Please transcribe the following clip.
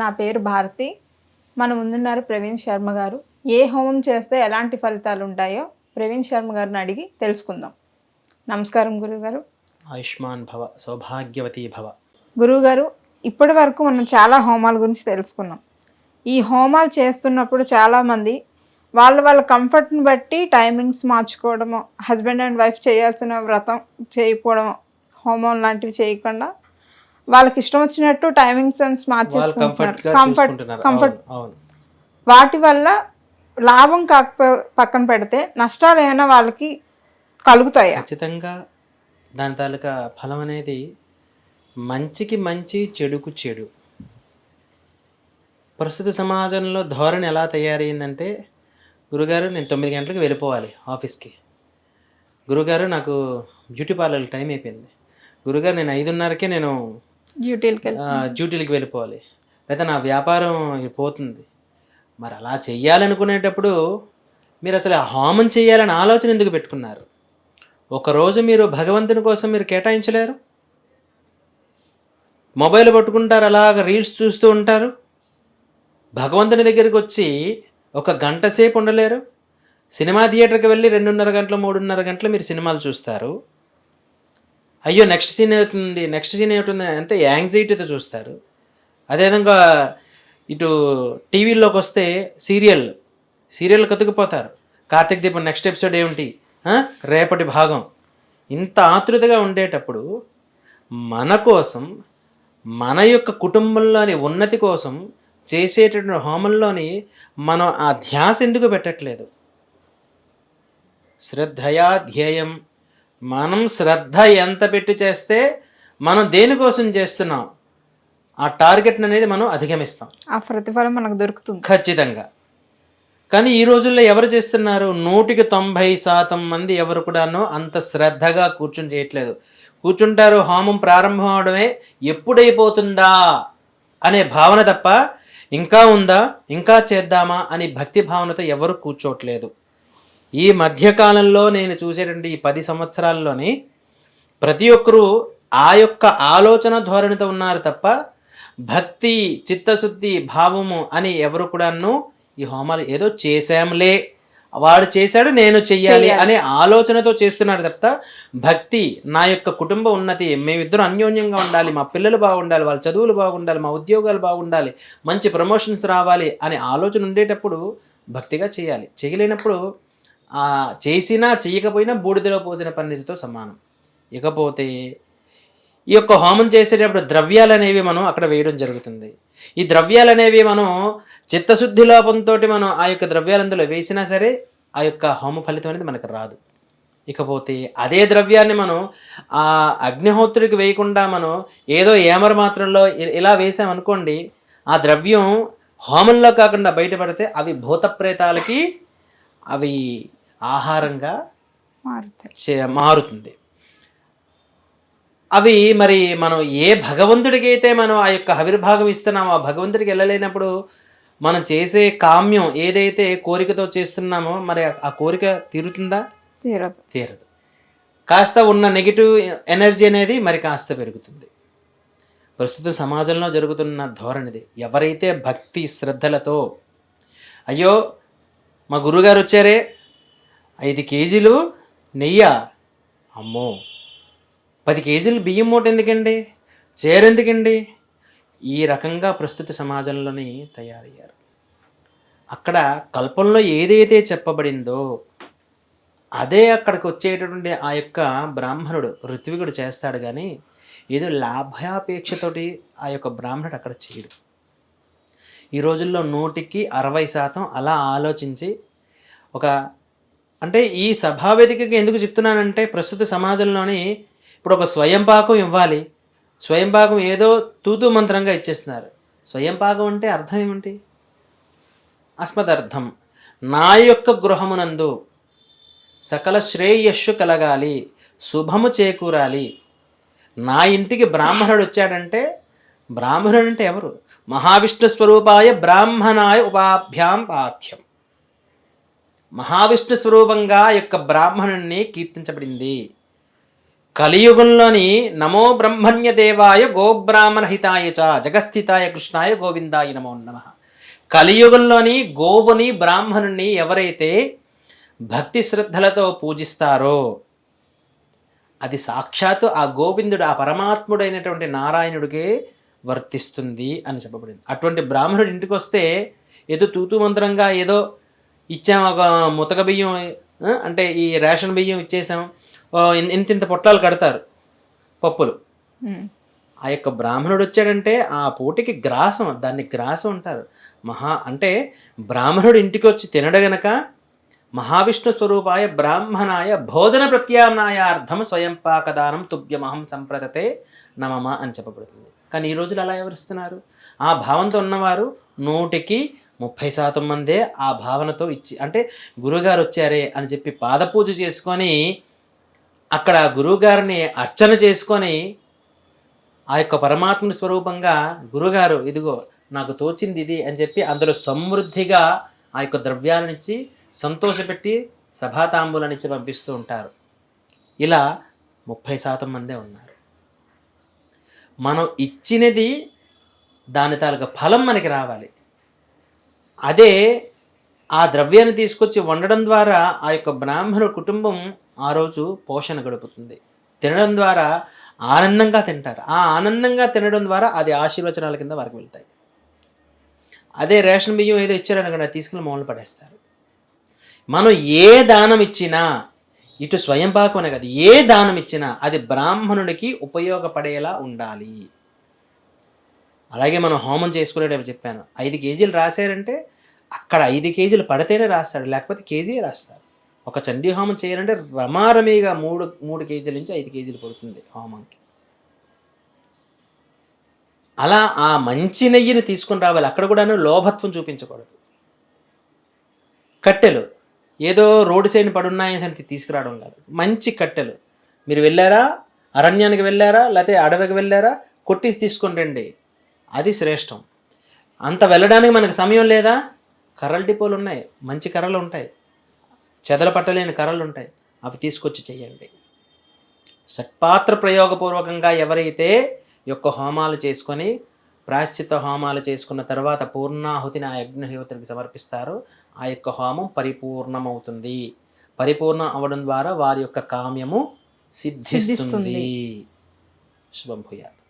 నా పేరు భారతి. మన ముందున్నారు ప్రవీణ్ శర్మ గారు. ఏ హోమం చేస్తే ఎలాంటి ఫలితాలు ఉంటాయో ప్రవీణ్ శర్మ గారిని అడిగి తెలుసుకుందాం. నమస్కారం గురుగారు. ఆయుష్మాన్ భవ సౌభాగ్యవతి భవ. గురువుగారు ఇప్పటి వరకు మనం చాలా హోమాల గురించి తెలుసుకున్నాం. ఈ హోమాలు చేస్తున్నప్పుడు చాలామంది వాళ్ళ వాళ్ళ కంఫర్ట్ని బట్టి టైమింగ్స్ మార్చుకోవడము హస్బెండ్ అండ్ వైఫ్ చేయాల్సిన వ్రతం చేయకపోవడం హోమం లాంటివి చేయకుండా వాళ్ళకి ఇష్టం వచ్చినట్టు టైమింగ్ సెన్స్ వాళ్ళు కంఫర్ట్గా మార్చేసుకుంటున్నారు కంఫర్ట్ కంఫర్ట్ వాటి వల్ల లాభం కాకపో పక్కన పెడితే నష్టాలు ఏమైనా వాళ్ళకి కలుగుతాయా? ఖచ్చితంగా దాని తాలూకా ఫలం అనేది మంచికి మంచి చెడుకు చెడు. ప్రస్తుత సమాజంలో ధోరణి ఎలా తయారైందంటే గురుగారు నేను తొమ్మిది గంటలకు వెళ్ళిపోవాలి ఆఫీస్కి. గురుగారు నాకు బ్యూటీ పార్లర్ టైం అయిపోయింది. గురుగారు నేను ఐదున్నరకే నేను డ్యూటీలకి వెళ్ళిపోవాలి. లేదా నా వ్యాపారం పోతుంది. మరి అలా చెయ్యాలనుకునేటప్పుడు మీరు అసలు ఆ హోమం చేయాలని ఆలోచన ఎందుకు పెట్టుకున్నారు? ఒకరోజు మీరు భగవంతుని కోసం మీరు కేటాయించలేరు? మొబైల్ పట్టుకుంటారు అలాగ రీల్స్ చూస్తూ ఉంటారు. భగవంతుని దగ్గరికి వచ్చి ఒక గంట సేపు ఉండలేరు. సినిమా థియేటర్కి వెళ్ళి రెండున్నర గంటలు మూడున్నర గంటలు మీరు సినిమాలు చూస్తారు. అయ్యో నెక్స్ట్ సీన్ అవుతుంది నెక్స్ట్ సీన్ ఏమిటి? అంతే యాంగ్జైటీతో చూస్తారు. అదేవిధంగా ఇటు టీవీల్లోకి వస్తే సీరియల్ సీరియల్ కతుకుపోతారు. కార్తీక్ దీపం నెక్స్ట్ ఎపిసోడ్ ఏమిటి? రేపటి భాగం. ఇంత ఆతృతగా ఉండేటప్పుడు మన కోసం మన యొక్క కుటుంబంలోని ఉన్నతి కోసం చేసేటటువంటి హోమంలోని మనం ఆ ధ్యాస ఎందుకు పెట్టట్లేదు? శ్రద్ధయా ధ్యేయం. మనం శ్రద్ధ ఎంత పెట్టి చేస్తే మనం దేనికోసం చేస్తున్నాం? ఆ టార్గెట్ అనేది మనం అధిగమిస్తాం. ఆ ప్రతిఫలం మనకు దొరుకుతుంది. ఖచ్చితంగా. కానీ ఈ రోజుల్లో ఎవరు చేస్తున్నారు? నూటికి తొంభై శాతం మంది ఎవరు కూడాను అంత శ్రద్ధగా కూర్చుని చేయట్లేదు. కూర్చుంటారు హోమం ప్రారంభం అవడమే ఎప్పుడైపోతుందా అనే భావన తప్ప ఇంకా ఉందా? ఇంకా చేద్దామా? అని భక్తి భావనతో ఎవరు కూర్చోట్లేదు. ఈ మధ్యకాలంలో నేను చూసేటువంటి ఈ పది సంవత్సరాల్లోని ప్రతి ఒక్కరూ ఆ యొక్క ఆలోచన ధోరణితో ఉన్నారు తప్ప భక్తి చిత్తశుద్ధి భావము అని ఎవరు కూడాను ఈ హోమాలు ఏదో చేశాంలే వాడు చేశాడు నేను చెయ్యాలి. అనే ఆలోచనతో చేస్తున్నారు తప్ప భక్తి నా యొక్క కుటుంబ ఉన్నతి మేమిద్దరం అన్యోన్యంగా ఉండాలి మా పిల్లలు బాగుండాలి వాళ్ళ చదువులు బాగుండాలి మా ఉద్యోగాలు బాగుండాలి మంచి ప్రమోషన్స్ రావాలి అనే ఆలోచన ఉండేటప్పుడు భక్తిగా చేయాలి. చేయలేనప్పుడు చేసినా చేయకపోయినా బూడిదలో పోసిన పన్నీరుతో సమానం. ఇకపోతే ఈ యొక్క హోమం చేసేటప్పుడు ద్రవ్యాలు అనేవి మనం అక్కడ వేయడం జరుగుతుంది. ఈ ద్రవ్యాలు అనేవి మనం చిత్తశుద్ధి లోపంతో మనం ఆ యొక్క ద్రవ్యాలు అందులో వేసినా సరే ఆ యొక్క హోమ ఫలితం అనేది మనకు రాదు. ఇకపోతే అదే ద్రవ్యాన్ని మనం ఆ అగ్నిహోత్రుడికి వేయకుండా మనం ఏదో ఏమర మాత్రంలో ఇలా వేసామనుకోండి ఆ ద్రవ్యం హోమంలో కాకుండా బయటపడితే అవి భూతప్రేతాలకి అవి ఆహారంగా మారుతుంది. అవి మరి మనం ఏ భగవంతుడికి అయితే మనం ఆ యొక్క ఆవిర్భాగం ఇస్తున్నామో ఆ భగవంతుడికి వెళ్ళలేనప్పుడు మనం చేసే కామ్యం ఏదైతే కోరికతో చేస్తున్నామో మరి ఆ- ఆ కోరిక తీరుతుందా? తీరదు. తీరదు. కాస్త ఉన్న నెగిటివ్ ఎనర్జీ అనేది మరి కాస్త పెరుగుతుంది. ప్రస్తుతం సమాజంలో జరుగుతున్న ధోరణిది ఎవరైతే భక్తి శ్రద్ధలతో అయ్యో మా గురుగారు వచ్చారే ఐదు కేజీలు నెయ్య? అమ్మో. పది కేజీలు బియ్యం మూట ఎందుకండి? చేరెందుకండి ఈ రకంగా ప్రస్తుత సమాజంలోని తయారయ్యారు. అక్కడ కల్పంలో ఏదైతే చెప్పబడిందో అదే అక్కడికి వచ్చేటటువంటి ఆ యొక్క బ్రాహ్మణుడు ఋత్వికుడు చేస్తాడు కానీ ఏదో లాభాపేక్షతోటి ఆ యొక్క బ్రాహ్మణుడు అక్కడ చేయడు. ఈ రోజుల్లో నూటికి అరవై శాతం అలా ఆలోచించి ఒక అంటే ఈ సభావేదికకి ఎందుకు చెప్తున్నానంటే ప్రస్తుత సమాజంలోని ఇప్పుడు ఒక స్వయం పాకం ఇవ్వాలి. స్వయం పాకం ఏదో తూతూ మంత్రంగా ఇచ్చేస్తున్నారు. స్వయం పాకం అంటే అర్థం ఏమిటి? అస్మదర్థం. నా యొక్క గృహమునందు సకల శ్రేయస్సు కలగాలి శుభము చేకూరాలి. నా ఇంటికి బ్రాహ్మణుడు వచ్చాడంటే బ్రాహ్మణుడు అంటే ఎవరు? మహావిష్ణు స్వరూపాయ బ్రాహ్మణాయ ఉపాభ్యాం పాథ్యం. మహావిష్ణు స్వరూపంగా యొక్క బ్రాహ్మణుణ్ణి కీర్తించబడింది. కలియుగంలోని నమో బ్రహ్మణ్య దేవాయ గోబ్రాహ్మణ హితాయ చ జగస్థితాయ కృష్ణాయ గోవిందాయ నమో నమ. కలియుగంలోని గోవుని బ్రాహ్మణుణ్ణి ఎవరైతే భక్తి శ్రద్ధలతో పూజిస్తారో అది సాక్షాత్తు ఆ గోవిందుడు ఆ పరమాత్ముడైనటువంటి నారాయణుడికే వర్తిస్తుంది అని చెప్పబడింది. అటువంటి బ్రాహ్మణుడి ఇంటికి వస్తే ఏదో తూతు మంత్రంగా ఏదో ఇచ్చాం ఒక ముతక బియ్యం అంటే ఈ రేషన్ బియ్యం ఇచ్చేసాం. ఇంత ఇంత పొట్లాలు కడతారు పప్పులు. ఆ యొక్క బ్రాహ్మణుడు వచ్చాడంటే ఆ పూటికి గ్రాసం దాన్ని గ్రాసం అంటారు. మహా అంటే బ్రాహ్మణుడు ఇంటికి వచ్చి తినడు గనక మహావిష్ణు స్వరూపాయ బ్రాహ్మణాయ భోజన ప్రత్యామ్నాయార్థం స్వయం పాకదానం తుభ్యమహం సంప్రదతే నమమ అని చెప్పబడుతుంది. కానీ ఈ రోజులు అలా ఎవరిస్తున్నారు ఆ భావంతో ఉన్నవారు నూటికి ముప్పై శాతం మందే ఆ భావనతో ఇచ్చి అంటే గురువుగారు వచ్చారే అని చెప్పి పాదపూజ చేసుకొని అక్కడ గురువుగారిని అర్చన చేసుకొని ఆ యొక్క పరమాత్మ స్వరూపంగా గురుగారు ఇదిగో నాకు తోచింది ఇది అని చెప్పి అందులో సమృద్ధిగా ఆ యొక్క ద్రవ్యాలనిచ్చి సంతోషపెట్టి సభాతాంబూలనిచ్చి పంపిస్తూ ఉంటారు. ఇలా ముప్పై శాతం మందే ఉన్నారు. మనం ఇచ్చినది దాని తాలూకా ఫలం మనకి రావాలి. అదే ఆ ద్రవ్యాన్ని తీసుకొచ్చి వండడం ద్వారా ఆ యొక్క బ్రాహ్మణ కుటుంబం ఆ రోజు పోషణ గడుపుతుంది. తినడం ద్వారా ఆనందంగా తింటారు. ఆ ఆనందంగా తినడం ద్వారా అది ఆశీర్వచనాల కింద వారికి వెళ్తాయి. అదే రేషన్ బియ్యం ఏదో ఇచ్చారనుకోండి తీసుకుని మౌలు పడేస్తారు. మనం ఏ దానం ఇచ్చినా ఇటు స్వయం పాకమనే కాదు ఏ దానం ఇచ్చినా అది బ్రాహ్మణుడికి ఉపయోగపడేలా ఉండాలి. అలాగే మనం హోమం చేసుకునేటప్పుడు చెప్పాను ఐదు కేజీలు రాశారంటే అక్కడ ఐదు కేజీలు పడితేనే రాస్తాడు లేకపోతే కేజీ రాస్తారు. ఒక చండీ హోమం చేయాలంటే రమారమీగా మూడు మూడు కేజీల నుంచి ఐదు కేజీలు పడుతుంది హోమంకి. అలా ఆ మంచి నెయ్యిని తీసుకుని రావాలి అక్కడ కూడాను లోభత్వం చూపించకూడదు. కట్టెలు ఏదో రోడ్డు సైడ్ పడున్నాయని అని తీసుకురావడం కాదు మంచి కట్టెలు. మీరు వెళ్ళారా? అరణ్యానికి వెళ్ళారా? లేకపోతే అడవికి వెళ్ళారా? కొట్టి తీసుకుని రండి. అది శ్రేష్టం. అంత వెళ్ళడానికి మనకు సమయం లేదా? కర్రల డిపోలు ఉన్నాయి. మంచి కర్రలు ఉంటాయి. చెదల పట్టలేని కర్రలు ఉంటాయి. అవి తీసుకొచ్చి చేయండి. షట్పాత్ర ప్రయోగపూర్వకంగా ఎవరైతే యొక్క హోమాలు చేసుకొని ప్రాశ్చిత హోమాలు చేసుకున్న తర్వాత పూర్ణాహుతిని ఆ యజ్ఞహోత్రికి సమర్పిస్తారో. ఆ యొక్క హోమం పరిపూర్ణమవుతుంది. పరిపూర్ణం అవడం ద్వారా వారి యొక్క కామ్యము సిద్ధిస్తుంది. సిద్ధిస్తుంది. శుభం భూయాత్.